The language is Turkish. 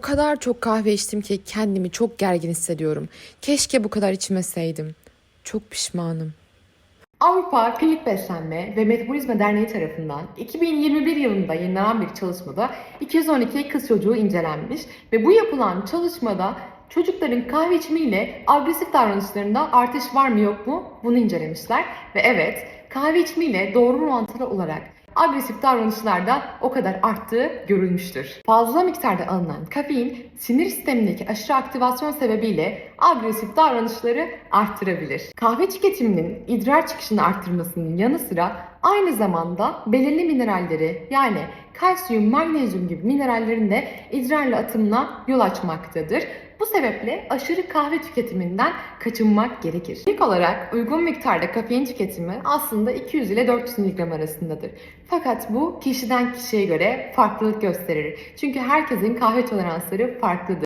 kadar çok kahve içtim ki kendimi çok gergin hissediyorum. Keşke bu kadar içmeseydim. Çok pişmanım. Avrupa Klinik Beslenme ve Metabolizma Derneği tarafından 2021 yılında yayınlanan bir çalışmada 212 kız çocuğu incelenmiş ve bu yapılan çalışmada çocukların kahve içimiyle agresif davranışlarında artış var mı yok mu bunu incelemişler ve evet kahve içimiyle doğru orantılı olarak agresif davranışlarda o kadar arttığı görülmüştür. Fazla miktarda alınan kafein sinir sistemindeki aşırı aktivasyon sebebiyle agresif davranışları arttırabilir. Kahve tüketiminin idrar çıkışını arttırmasının yanı sıra aynı zamanda belirli mineralleri yani kalsiyum, magnezyum gibi minerallerin de idrarla atımına yol açmaktadır. Bu sebeple aşırı kahve tüketiminden kaçınmak gerekir. İlk olarak uygun miktarda kafein tüketimi aslında 200 ile 400 mg arasındadır. Fakat bu kişiden kişiye göre farklılık gösterir. Çünkü herkesin kahve toleransları farklıdır.